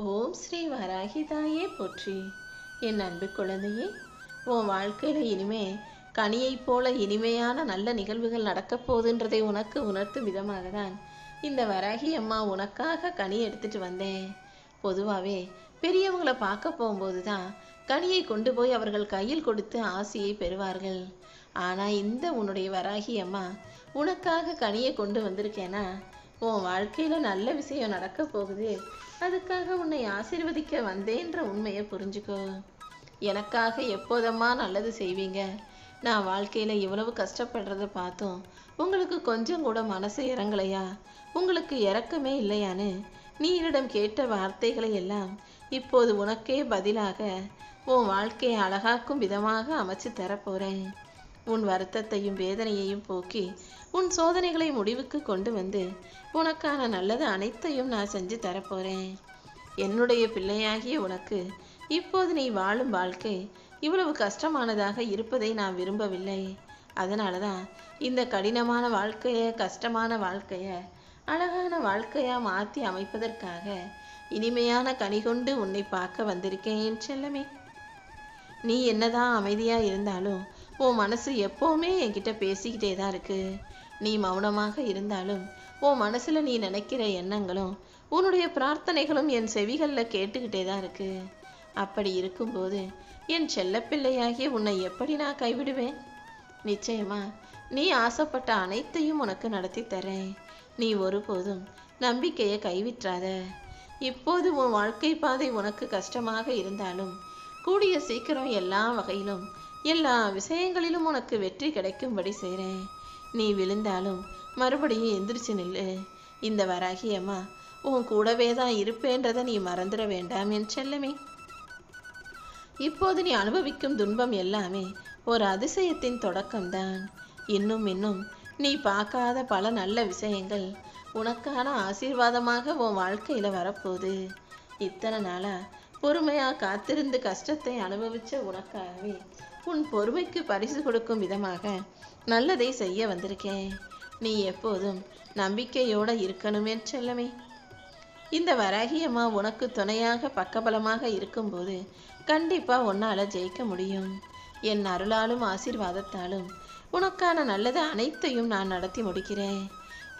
ஓம் ஸ்ரீ வராகிதாயே போற்றி. என் அன்பு குழந்தையே உன் வாழ்க்கையில் இனிமே கனியைப் போல இனிமையான நல்ல நிகழ்வுகள் நடக்கப் போகுதுன்றதை உனக்கு உணர்த்தும் விதமாக தான் இந்த வராகி அம்மா உனக்காக கனி எடுத்துட்டு வந்தேன். பொதுவாகவே பெரியவங்களை பார்க்க போகும்போது தான் கனியை கொண்டு போய் அவர்கள் கையில் கொடுத்து ஆசையை பெறுவார்கள். ஆனால் இந்த உன்னுடைய வராகி அம்மா உனக்காக கனியை கொண்டு வந்திருக்கேனா? உன் வாழ்க்கையில் நல்ல விஷயம் நடக்க போகுது. அதுக்காக உன்னை ஆசீர்வதிக்க வந்தேன்ற உண்மையை புரிஞ்சுக்கோ. எனக்காக எப்போதம்மா நல்லது செய்வீங்க? நான் வாழ்க்கையில் இவ்வளவு கஷ்டப்படுறத பார்த்தோம் உங்களுக்கு கொஞ்சம் கூட மனசு இறங்கலையா? உங்களுக்கு இறக்கமே இல்லையான்னு நீரிடம் கேட்ட வார்த்தைகளை எல்லாம் இப்போது உனக்கே பதிலாக உன் வாழ்க்கையை அழகாக்கும் விதமாக அமைச்சு தரப்போறேன் உன் வருத்தத்தையும் வேதனையையும் போக்கி உன் சோதனைகளை முடிவுக்கு கொண்டு வந்து உனக்கான நல்லது அனைத்தையும் நான் செஞ்சு தரப்போறேன். என்னுடைய பிள்ளையாகிய உனக்கு இப்போது நீ வாழும் வாழ்க்கை இவ்வளவு கஷ்டமானதாக இருப்பதை நான் விரும்பவில்லை. அதனால தான் இந்த கடினமான வாழ்க்கையை கஷ்டமான வாழ்க்கையை அழகான வாழ்க்கையா மாற்றி அமைப்பதற்காக இனிமையான கனி கொண்டு உன்னை பார்க்க வந்திருக்கேன் செல்லமே. நீ என்னதான் அமைதியா இருந்தாலும் உன் மனசு எப்போவுமே என்கிட்ட பேசிக்கிட்டே தான் இருக்கு. நீ மௌனமாக இருந்தாலும் உன் மனசில் நீ நினைக்கிற எண்ணங்களும் உன்னுடைய பிரார்த்தனைகளும் என் செவிகளில் கேட்டுக்கிட்டே தான் இருக்கு. அப்படி இருக்கும்போது என் செல்லப்பிள்ளையாகிய உன்னை எப்படி நான் கைவிடுவேன்? நிச்சயமா நீ ஆசைப்பட்ட அனைத்தையும் உனக்கு நடத்தி தரேன். நீ ஒருபோதும் நம்பிக்கையை கைவிற்றாத இப்போது உன் வாழ்க்கை பாதை உனக்கு கஷ்டமாக இருந்தாலும் கூடிய சீக்கிரம் எல்லா வகையிலும் எல்லா விஷயங்களிலும் உனக்கு வெற்றி கிடைக்கும்படி செய்கிறேன் நீ விழுந்தாலும் மறுபடியும் எந்திரிச்சு நில்லு. இந்த வராகி அம்மா உன் கூடவே தான் இருப்பேன்றதை நீ மறந்துட வேண்டாம் என் செல்லமே. இப்போது நீ அனுபவிக்கும் துன்பம் எல்லாமே ஒரு அதிசயத்தின் தொடக்கம்தான். இன்னும் இன்னும் நீ பார்க்காத பல நல்ல விஷயங்கள் உனக்கான ஆசீர்வாதமாக உன் வாழ்க்கையில் வரப்போகுது. இத்தனை நாளாக பொறுமையாக காத்திருந்து கஷ்டத்தை அனுபவிச்ச உனக்காகவே உன் பொறுமைக்கு பரிசு கொடுக்கும் விதமாக நல்லதை செய்ய வந்திருக்கேன். நீ எப்போதும் நம்பிக்கையோட இருக்கணுமே செல்லமே. இந்த வராகியம்மா உனக்கு துணையாக பக்கபலமாக இருக்கும்போது கண்டிப்பாக உன்னால் ஜெயிக்க முடியும். என் அருளாலும் ஆசீர்வாதத்தாலும் உனக்கான நல்லது அனைத்தையும் நான் நடத்தி முடிக்கிறேன்.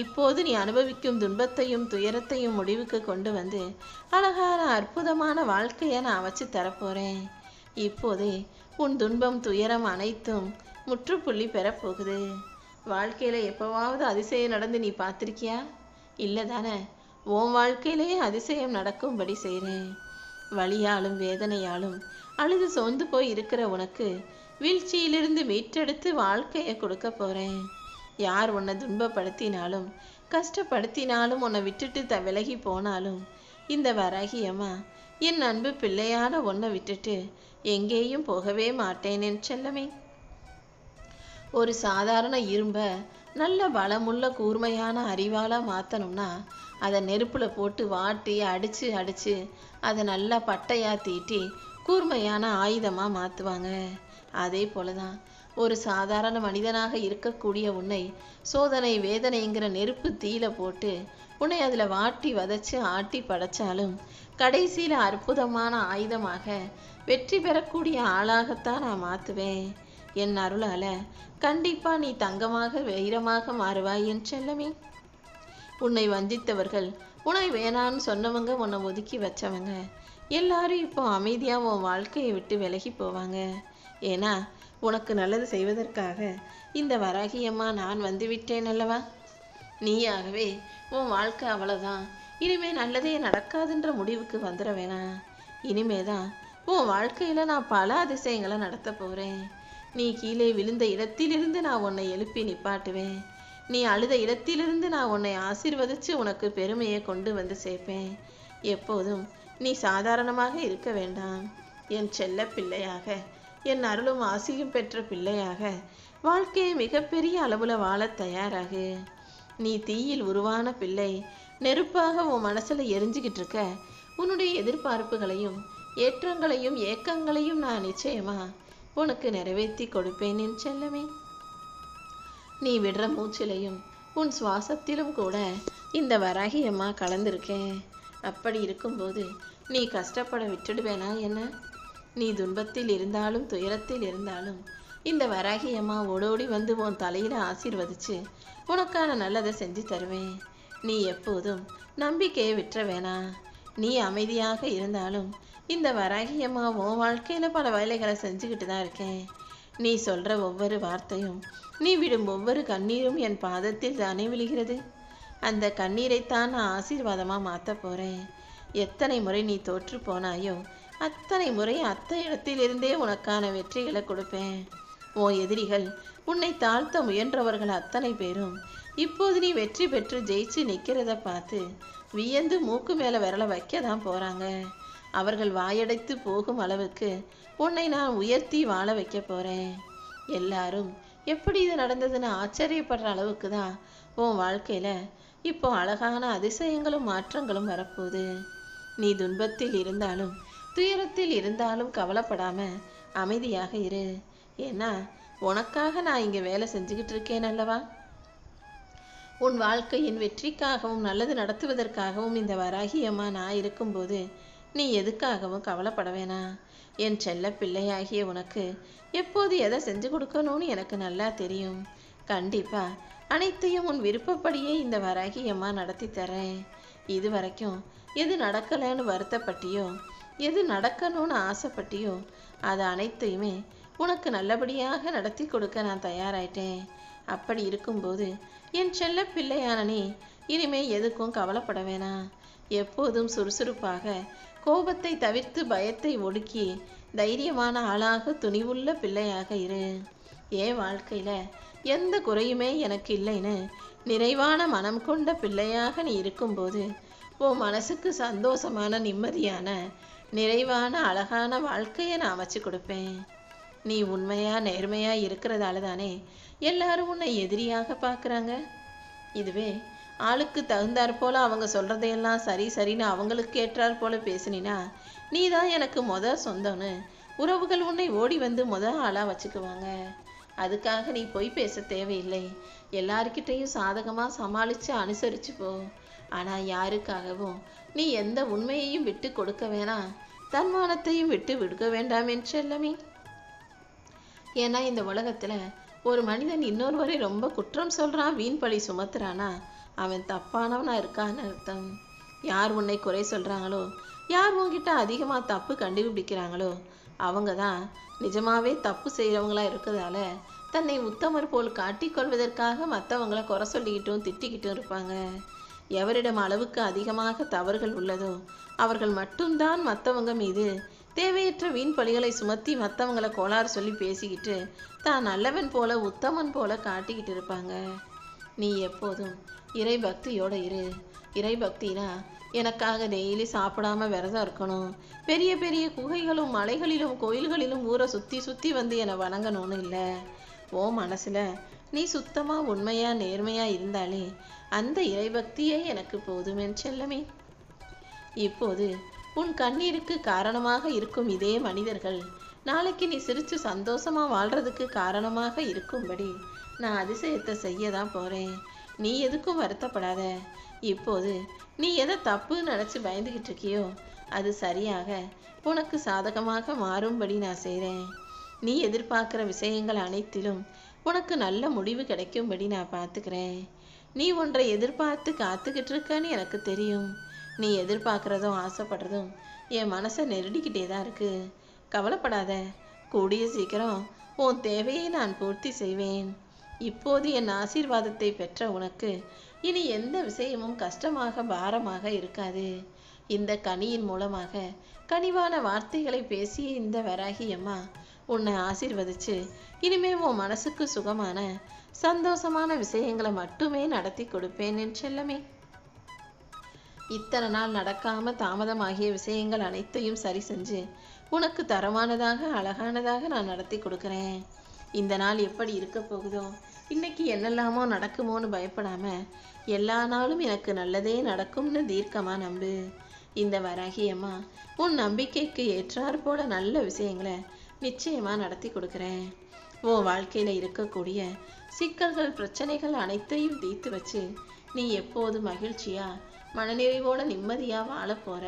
இப்போது நீ அனுபவிக்கும் துன்பத்தையும் துயரத்தையும் முடிவுக்கு கொண்டு வந்து அழகான அற்புதமான வாழ்க்கையை நான் அமைச்சு தரப்போகிறேன் இப்போதே உன் துன்பம் துயரம் அனைத்தும் முற்றுப்புள்ளி பெறப்போகுது. வாழ்க்கையில எப்போவாவது அதிசயம் நடந்து நீ பார்த்திருக்கியா? இல்லை தானே உன் வாழ்க்கையிலேயே அதிசயம் நடக்கும்படி செய்கிறேன் வலியாலும் வேதனையாலும் அழுது சோர்ந்து போய் இருக்கிற உனக்கு வீழ்ச்சியிலிருந்து மீட்டெடுத்து வாழ்க்கையை கொடுக்க போறேன். யார் உன்னை துன்பப்படுத்தினாலும் கஷ்டப்படுத்தினாலும் உன்னை விட்டுட்டு த விலகி போனாலும் இந்த வரகியம்மா என் அன்பு பிள்ளையான ஒன்றை விட்டுட்டு எங்கேயும் போகவே மாட்டேன் என் செல்லமே. ஒரு சாதாரண இரும்ப நல்ல பலமுள்ள கூர்மையான அறிவால மாற்றணும்னா அதை நெருப்பில் போட்டு வாட்டி அடித்து அடித்து அதை நல்லா பட்டையாக தீட்டி கூர்மையான ஆயுதமாக மாற்றுவாங்க அதே போலதான் ஒரு சாதாரண மனிதனாக இருக்கக்கூடிய உன்னை சோதனை வேதனைங்கிற நெருப்பு தீயில போட்டு உன்னை அதுல வாட்டி வதச்சு ஆட்டி படைச்சாலும் கடைசியில் அற்புதமான ஆயுதமாக வெற்றி பெறக்கூடிய ஆளாகத்தான் நான் மாத்துவேன். என் அருளால கண்டிப்பா நீ தங்கமாக வைரமாக மாறுவாய் என் செல்லமே. உன்னை வந்தித்தவர்கள் உன்னை வேணான்னு சொன்னவங்க உன்னை ஒதுக்கி வச்சவங்க எல்லாரும் இப்போ அமைதியா உன் வாழ்க்கையை விட்டு விலகி போவாங்க. ஏன்னா உனக்கு நல்லது செய்வதற்காக இந்த வராகியம்மா நான் வந்து விட்டேன் அல்லவா? நீயாகவே உன் வாழ்க்கை அவ்வளோதான் இனிமே நல்லதே நடக்காதுன்ற முடிவுக்கு வந்துட வேணாம். இனிமேதான் உன் வாழ்க்கையில் நான் பல அதிசயங்களை நடத்த போகிறேன் நீ கீழே விழுந்த இடத்திலிருந்து நான் உன்னை எழுப்பி நிப்பாட்டுவேன். நீ அழுத இடத்திலிருந்து நான் உன்னை ஆசிர்வதித்து உனக்கு பெருமையை கொண்டு வந்து சேர்ப்பேன். எப்போதும் நீ சாதாரணமாக இருக்க வேண்டாம். என் செல்ல பிள்ளையாக என் அருளும் ஆசியும் பெற்ற பிள்ளையாக வாழ்க்கையை மிகப்பெரிய அளவில் வாழத் தயாராகு. நீ தீயில் உருவான பிள்ளை நெருப்பாக உன் மனசுல எரிஞ்சுக்கிட்டு இருக்க உன்னுடைய எதிர்பார்ப்புகளையும் ஏற்றங்களையும் ஏக்கங்களையும் நான் நிச்சயமா உனக்கு நிறைவேற்றி கொடுப்பேன் என் செல்லமே. நீ விடுற மூச்சிலையும் உன் சுவாசத்திலும் கூட இந்த வராகியம்மா கலந்திருக்கேன் அப்படி இருக்கும்போது நீ கஷ்டப்பட விட்டுடுவேனா என்ன? நீ துன்பத்தில் இருந்தாலும் துயரத்தில் இருந்தாலும் இந்த வராகி அம்மா ஓடோடி வந்து உன் தலையில ஆசீர்வதிச்சு உனக்கான நல்லதை செஞ்சு தருவேன். நீ எப்போதும் நம்பிக்கையை விட்டுற வேணாம் நீ அமைதியாக இருந்தாலும் இந்த வராகி அம்மா உன் வாழ்க்கையில் பல வேலைகளை செஞ்சுக்கிட்டு தான் இருக்கேன். நீ சொல்கிற ஒவ்வொரு வார்த்தையும் நீ விடும் ஒவ்வொரு கண்ணீரும் என் பாதத்தில் தானே விழுகிறது. அந்த கண்ணீரைத்தான் நான் ஆசீர்வாதமாக மாற்ற போகிறேன் எத்தனை முறை நீ தோற்று போனாயோ அத்தனை முறை அத்த இடத்திலிருந்தே உனக்கான வெற்றிகளை கொடுப்பேன். உன் எதிரிகள் உன்னை தாழ்த்த முயன்றவர்கள் அத்தனை பேரும். இப்போது நீ வெற்றி பெற்று ஜெயிச்சு நிற்கிறத பார்த்து வியந்து மூக்கு மேலே விரல வைக்க தான் போகிறாங்க அவர்கள் வாயடைத்து போகும் அளவுக்கு உன்னை நான் உயர்த்தி வாழ வைக்க போகிறேன் எல்லாரும் எப்படி இது நடந்ததுன்னு ஆச்சரியப்படுற அளவுக்கு தான் உன் வாழ்க்கையில் இப்போ அழகான அதிசயங்களும் மாற்றங்களும் வரப்போகுது. நீ துன்பத்தில் இருந்தாலும் துயரத்தில் இருந்தாலும் கவலைப்படாமல் அமைதியாக இரு. ஏன்னா உனக்காக நான் இங்கே வேலை செஞ்சுக்கிட்டு இருக்கேன் அல்லவா? உன் வாழ்க்கையின் வெற்றிக்காகவும் நல்லது நடத்துவதற்காகவும் இந்த வராகியம்மா நான் இருக்கும்போது நீ எதுக்காகவும் கவலைப்பட வேணாம் என் செல்ல பிள்ளையாகிய உனக்கு எப்போது எதை செஞ்சு கொடுக்கணும்னு எனக்கு நல்லா தெரியும். கண்டிப்பா அனைத்தையும் உன் விருப்பப்படியே இந்த வராகியம்மா நடத்தி தரேன். இது வரைக்கும் எது நடக்கலைன்னு வருத்தப்பட்டியோ எது நடக்கணும்னு ஆசைப்பட்டியோ அது அனைத்தையுமே உனக்கு நல்லபடியாக நடத்தி கொடுக்க நான் தயாராயிட்டேன். அப்படி இருக்கும்போது என் செல்ல பிள்ளையான நீ இனிமே எதுக்கும் கவலைப்பட வேணாம். எப்போதும் சுறுசுறுப்பாக கோபத்தை தவிர்த்து பயத்தை ஒடுக்கி தைரியமான ஆளாக துணிவுள்ள பிள்ளையாக இரு. என் வாழ்க்கையில் எந்த குறையுமே எனக்கு இல்லைன்னு நிறைவான மனம் கொண்ட பிள்ளையாக நீ இருக்கும்போது உன் மனசுக்கு சந்தோஷமான நிம்மதியான நிறைவான அழகான வாழ்க்கையை நான் அமைச்சு கொடுப்பேன். நீ உண்மையா நேர்மையா இருக்கிறதால தானே எல்லாரும் உன்னை எதிரியாக பார்க்குறாங்க? இதுவே ஆளுக்கு தகுந்தாற் போல அவங்க சொல்றதையெல்லாம் சரி சரின்னு அவங்களுக்கு ஏற்றாற் போல பேசினா நீ தான் எனக்கு மொத சொந்தம்னு உறவுகள் உன்னை ஓடி வந்து மொத ஆளா வச்சுக்குவாங்க. அதுக்காக நீ பொய் பேச தேவையில்லை. எல்லார்கிட்டையும் சாதகமா சமாளிச்சு அனுசரிச்சு போ. ஆனா யாருக்காகவும் நீ எந்த உண்மையையும் விட்டு கொடுக்க வேணாம். தன்மானத்தையும் விட்டு விடுக்க வேண்டாம் என்று செல்லமே. ஏன்னா இந்த உலகத்தில் ஒரு மனிதன் இன்னொருவரை ரொம்ப குற்றம் சொல்கிறான் வீண் பழி சுமத்துறானா அவன் தப்பானவனாக இருக்கான்னு அர்த்தம். யார் உன்னை குறை சொல்கிறாங்களோ யார் உன்கிட்ட அதிகமாக தப்பு கண்டுபிடிக்கிறாங்களோ அவங்க தான் நிஜமாவே தப்பு செய்கிறவங்களாக இருக்கிறதால தன்னை உத்தமர் போல் காட்டிக்கொள்வதற்காக மற்றவங்களை குறை சொல்லிக்கிட்டும் திட்டிக்கிட்டும் இருப்பாங்க. எவரிடம் அளவுக்கு அதிகமாக தவறுகள் உள்ளதோ அவர்கள் மட்டும்தான் மற்றவங்க மீது தேவையற்ற வீண் பழிகளை சுமத்தி மற்றவங்கள கோளாறு சொல்லி பேசிக்கிட்டு தான் நல்லவன் போல உத்தமன் போல காட்டிக்கிட்டு இருப்பாங்க. நீ எப்போதும் இறை பக்தியோட இரு. இறை பக்தினா எனக்காக டெய்லி சாப்பிடாம விரதம் இருக்கணும். பெரிய பெரிய குகைகளும் மலைகளிலும் கோயில்களிலும் ஊரை சுத்தி சுத்தி வந்து என்னை வணங்கணும்னு இல்லை. ஓ மனசுல நீ சுத்தமா உண்மையா நேர்மையா இருந்தாலே அந்த இறைபக்தியே எனக்கு போதுமே செல்லமே. இப்போது உன் கண்ணீருக்கு காரணமாக இருக்கும் இதே மனிதர்கள். நாளைக்கு நீ சிரிச்சு சந்தோஷமா வாழ்றதுக்கு காரணமாக இருக்கும்படி நான் அதிசயத்தை செய்ய தான் போறேன். நீ எதுக்கும் வருத்தப்படாத. இப்போது நீ எதை தப்புன்னு நினச்சி பயந்துகிட்டு இருக்கியோ அது சரியாக உனக்கு சாதகமாக மாறும்படி நான் செய்கிறேன் நீ எதிர்பார்க்குற விஷயங்கள் அனைத்திலும் உனக்கு நல்ல முடிவு கிடைக்கும்படி நான் பார்த்துக்கிறேன். நீ ஒன்றை எதிர்பார்த்து காத்துக்கிட்டு இருக்கன்னு எனக்கு தெரியும். நீ எதிர்பார்க்குறதும் ஆசைப்படுறதும் என் மனசை நெருடிக்கிட்டே தான் இருக்கு. கவலைப்படாத. கூடிய சீக்கிரம் உன் தேவையை நான் பூர்த்தி செய்வேன். இப்போது என் ஆசீர்வாதத்தை பெற்ற உனக்கு இனி எந்த விஷயமும் கஷ்டமாக பாரமாக இருக்காது. இந்த கனியின் மூலமாக கனிவான வார்த்தைகளை பேசிய இந்த வராகி அம்மா உன்னை ஆசீர்வதிச்சு இனிமே உன் மனசுக்கு சுகமான சந்தோஷமான விஷயங்களை மட்டுமே நடத்தி கொடுப்பேன் என் செல்லமே. இத்தனை நாள் நடக்காம தாமதமாகிய விஷயங்கள் அனைத்தையும் சரி செஞ்சு உனக்கு தரமானதாக அழகானதாக நான் நடத்தி கொடுக்குறேன். இந்த நாள் எப்படி இருக்க போகுதோ இன்னைக்கு என்னெல்லாமோ நடக்குமோன்னு பயப்படாம எல்லா நாளும் எனக்கு நல்லதே நடக்கும்னு தீர்க்கமா நம்பு. இந்த வராகியம்மா உன் நம்பிக்கைக்கு ஏற்றாற் போல நல்ல விஷயங்களை நிச்சயமா நடத்தி கொடுக்குறேன். உன் வாழ்க்கையில இருக்கக்கூடிய சிக்கல்கள் பிரச்சனைகள் அனைத்தையும் தீர்த்து வச்சு நீ எப்போது மகிழ்ச்சியா மனநிறைவோட நிம்மதியாக வாழ போற.